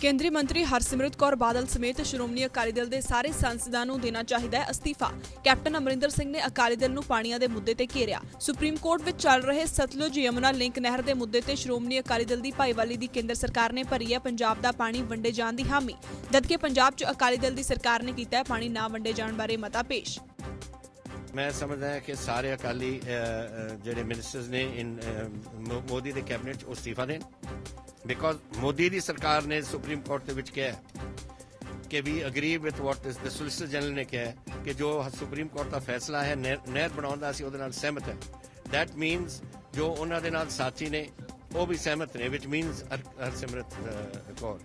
ਕੇਂਦਰੀ ਮੰਤਰੀ ਹਰਸਿਮਰਤ ਕੌਰ ਬਾਦਲ ਸਮੇਤ ਸ਼੍ਰੋਮਣੀ ਅਕਾਲੀ ਦਲ ਦੇ ਸਾਰੇ ਸੰਸਦਾਂ ਨੂੰ ਦੇਣਾ ਚਾਹੀਦਾ ਹੈ ਅਸਤੀਫਾ। ਕੈਪਟਨ ਅਮਰਿੰਦਰ ਸਿੰਘ ਨੇ ਅਕਾਲੀ ਦਲ ਨੂੰ ਪਾਣੀਆਂ ਦੇ ਮੁੱਦੇ ਤੇ ਘੇਰਿਆ। ਸੁਪਰੀਮ ਕੋਰਟ ਵਿੱਚ ਚੱਲ ਰਹੇ ਸਤਲੁਜ ਯਮੁਨਾ ਲਿੰਕ ਨਹਿਰ ਦੇ ਮੁੱਦੇ ਤੇ ਸ਼੍ਰੋਮਣੀ ਅਕਾਲੀ ਦਲ ਦੀ ਭਾਈਵਾਲੀ ਦੀ ਕੇਂਦਰ ਸਰਕਾਰ ਨੇ ਭਰੀ ਹੈ ਪੰਜਾਬ ਦਾ ਪਾਣੀ ਵੰਡੇ ਜਾਣ ਦੀ ਹਾਮੀ। ਜਦਕਿ ਪੰਜਾਬ 'ਚ ਅਕਾਲੀ ਦਲ ਦੀ ਸਰਕਾਰ ਨੇ ਕੀਤਾ ਹੈ ਪਾਣੀ ਨਾ ਵੰਡੇ ਜਾਣ ਬਾਰੇ ਮਤਾ ਪੇਸ਼। ਮੈਂ ਸਮਝਦਾ ਹਾਂ ਕਿ ਸਾਰੇ ਅਕਾਲੀ ਜਿਹੜੇ ਮਿਨਿਸਟਰਸ ਨੇ ਮੋਦੀ ਦੇ ਕੈਬਨਿਟ 'ਚ ਅਸਤੀਫਾ ਦੇਣ। ਬਿਕਾਜ਼ ਮੋਦੀ ਦੀ ਸਰਕਾਰ ਨੇ ਸੁਪਰੀਮ ਕੋਰਟ ਦੇ ਵਿੱਚ ਕਿਹਾ ਕਿ ਵੀ ਅਗਰੀ ਵਿਦ ਵਾਟ ਇਸ ਦ ਸੋਲਿਸਿਟਰ ਜਨਰਲ ਨੇ ਕਿਹਾ ਕਿ ਜੋ ਸੁਪਰੀਮ ਕੋਰਟ ਦਾ ਫੈਸਲਾ ਹੈ ਨਹਿਰ ਬਣਾਉਣ ਦਾ ਅਸੀਂ ਉਹਦੇ ਨਾਲ ਸਹਿਮਤ ਹੈ ਦੈਟ ਮੀਨਸ ਜੋ ਉਹਨਾਂ ਦੇ ਨਾਲ ਸਾਥੀ ਨੇ ਉਹ ਵੀ ਸਹਿਮਤ ਨੇ ਵਿਚ ਮੀਨਸ ਹਰਸਿਮਰਤ ਕੌਰ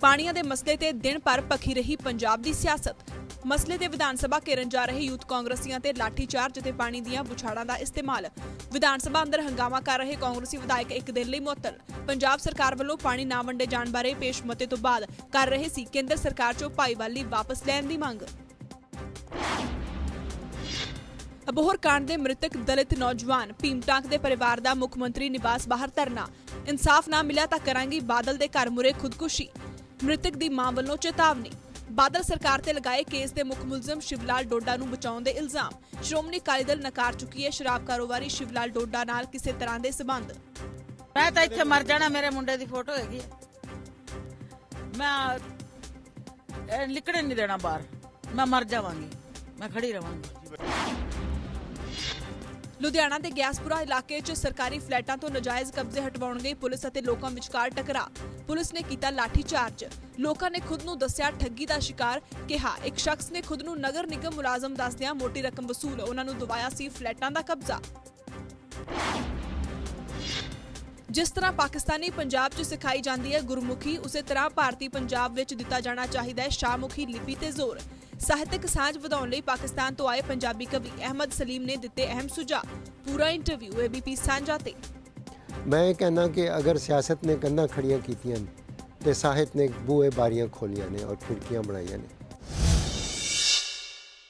ਪਾਣੀਆਂ ਦੇ ਮਸਲੇ ਤੇ ਦਿਨ ਭਰ ਭਖੀ ਰਹੀ ਪੰਜਾਬ ਦੀ ਸਿਆਸਤ। ਮਸਲੇ ਤੇ ਵਿਧਾਨ ਸਭਾ ਘੇਰਨ ਜਾ ਰਹੇ ਯੂਥ ਕਾਂਗਰਸੀਆਂ ਤੇ ਲਾਠੀਚਾਰਜ ਅਤੇ ਪਾਣੀ ਦੀਆਂ ਬੁਛਾੜਾਂ ਦਾ ਇਸਤੇਮਾਲ। ਵਿਧਾਨ ਸਭਾ ਅੰਦਰ ਹੰਗਾਮਾ ਕਰ ਰਹੇ ਕਾਂਗਰਸੀ ਵਿਧਾਇਕ ਇੱਕ ਦਿਨ ਲਈ ਮੁਅੱਤਲ। ਪੰਜਾਬ ਸਰਕਾਰ ਵੱਲੋਂ ਪਾਣੀ ਨਾ ਵੰਡੇ ਜਾਣ ਬਾਰੇ ਪੇਸ਼ ਮਤੇ ਤੋਂ ਬਾਅਦ ਕਰ ਰਹੇ ਸੀ ਕੇਂਦਰ ਸਰਕਾਰ ਚੋਂ ਭਾਈਵਾਲੀ ਵਾਪਸ ਲੈਣ ਦੀ ਮੰਗ। ਅਬੋਹਰ ਕਾਂਡ ਦੇ ਮ੍ਰਿਤਕ ਦਲਿਤ ਨੌਜਵਾਨ ਭੀਮਟਾਂਕ ਦੇ ਪਰਿਵਾਰ ਦਾ ਮੁੱਖ ਮੰਤਰੀ ਨਿਵਾਸ ਬਾਹਰ ਧਰਨਾ। ਇਨਸਾਫ ਨਾ ਮਿਲਿਆ ਤਾਂ ਕਰਾਂਗੀ ਬਾਦਲ ਦੇ ਘਰ ਮੁਰੇ ਖੁਦਕੁਸ਼ੀ। ਮ੍ਰਿਤਕ ਦੀ ਮਾਂ ਵੱਲੋਂ ਚੇਤਾਵਨੀ। ਬਾਦਲ ਸਰਕਾਰ ਤੇ ਲਗਾਏ ਕੇਸ ਦੇ ਮੁੱਖ ਮੁਲਜ਼ਮ ਸ਼ਿਵਲਾਲ ਡੋਡਾ ਨੂੰ ਬਚਾਉਣ ਦੇ ਇਲਜ਼ਾਮ। ਸ਼੍ਰੋਮਣੀ ਅਕਾਲੀ ਦਲ ਨਕਾਰ ਚੁੱਕੀ ਹੈ ਸ਼ਰਾਬ ਕਾਰੋਬਾਰੀ ਸ਼ਿਵਲਾਲ ਡੋਡਾ ਨਾਲ ਕਿਸੇ ਤਰ੍ਹਾਂ ਦੇ ਸਬੰਧ। ਮੈਂ ਤਾਂ ਇੱਥੇ ਮਰ ਜਾਣਾ, ਮੇਰੇ ਮੁੰਡੇ ਦੀ ਫੋਟੋ ਹੈਗੀ ਹੈ। ਮੈਂ ਨਿਕਲਣ ਨਹੀਂ ਦੇਣਾ ਬਾਹਰ। ਮੈਂ ਮਰ ਜਾਵਾਂਗੀ। ਮੈਂ ਖੜੀ ਰਵਾਂਗੀ। ਲੁਧਿਆਣਾ ਦੇ ਗਿਆਸਪੁਰਾ ਇਲਾਕੇ 'ਚ ਸਰਕਾਰੀ ਫਲੈਟਾਂ ਤੋਂ ਨਜਾਇਜ਼ ਕਬਜ਼ੇ ਹਟਵਾਉਣ ਗਈ ਪੁਲਿਸ ਅਤੇ ਲੋਕਾਂ ਵਿਚਕਾਰ ਟਕਰਾ ਪੁਲਿਸ ਨੇ ਕੀਤਾ ਲਾਠੀ ਚਾਰਜ ਲੋਕਾਂ ਨੇ ਖੁਦ ਨੂੰ ਦੱਸਿਆ ਠੱਗੀ ਦਾ ਸ਼ਿਕਾਰ, ਕਿਹਾ ਇੱਕ ਸ਼ਖਸ ਨੇ ਖੁਦ ਨੂੰ ਨਗਰ ਨਿਗਮ ਮੁਲਾਜ਼ਮ ਦੱਸਦਿਆਂ ਮੋਟੀ ਰਕਮ ਵਸੂਲ ਉਹਨਾਂ ਨੂੰ ਦਵਾਇਆ ਸੀ ਫਲੈਟਾਂ ਦਾ ਕਬਜ਼ਾ। ਜਿਸ ਤਰ੍ਹਾਂ ਪਾਕਿਸਤਾਨੀ ਪੰਜਾਬ 'ਚ ਸਿਖਾਈ ਜਾਂਦੀ ਹੈ ਗੁਰਮੁਖੀ, ਉਸੇ ਤਰ੍ਹਾਂ ਭਾਰਤੀ ਪੰਜਾਬ ਵਿੱਚ ਦਿੱਤਾ ਜਾਣਾ ਚਾਹੀਦਾ ਹੈ ਸ਼ਾਹਮੁਖੀ ਲਿਪੀ ਤੇ ਜ਼ੋਰ। ਸਾਹਿਤਕ ਸਾਂਝ ਵਧਾਉਣ ਲਈ ਪਾਕਿਸਤਾਨ ਤੋਂ ਆਏ ਪੰਜਾਬੀ ਕਵੀ ਅਹਿਮਦ ਸਲੀਮ ਨੇ ਦਿੱਤੇ ਅਹਿਮ ਸੁਝਾਅ। ਪੂਰਾ ਇੰਟਰਵਿਊ, ਏਬੀਪੀ ਸਾਂਝਾ ਤੇ। ਮੈਂ ਇਹ ਕਹਿੰਦਾ ਕਿ ਅਗਰ ਸਿਆਸਤ ਨੇ ਕੰਧਾਂ ਖੜੀਆਂ ਕੀਤੀਆਂ ਨੇ ਤੇ ਸਾਹਿਤ ਨੇ ਬੂਹੇ ਬਾਰੀਆਂ ਖੋਲੀਆਂ ਨੇ ਔਰ ਖਿੜਕੀਆਂ ਬਣਾਈਆਂ ਨੇ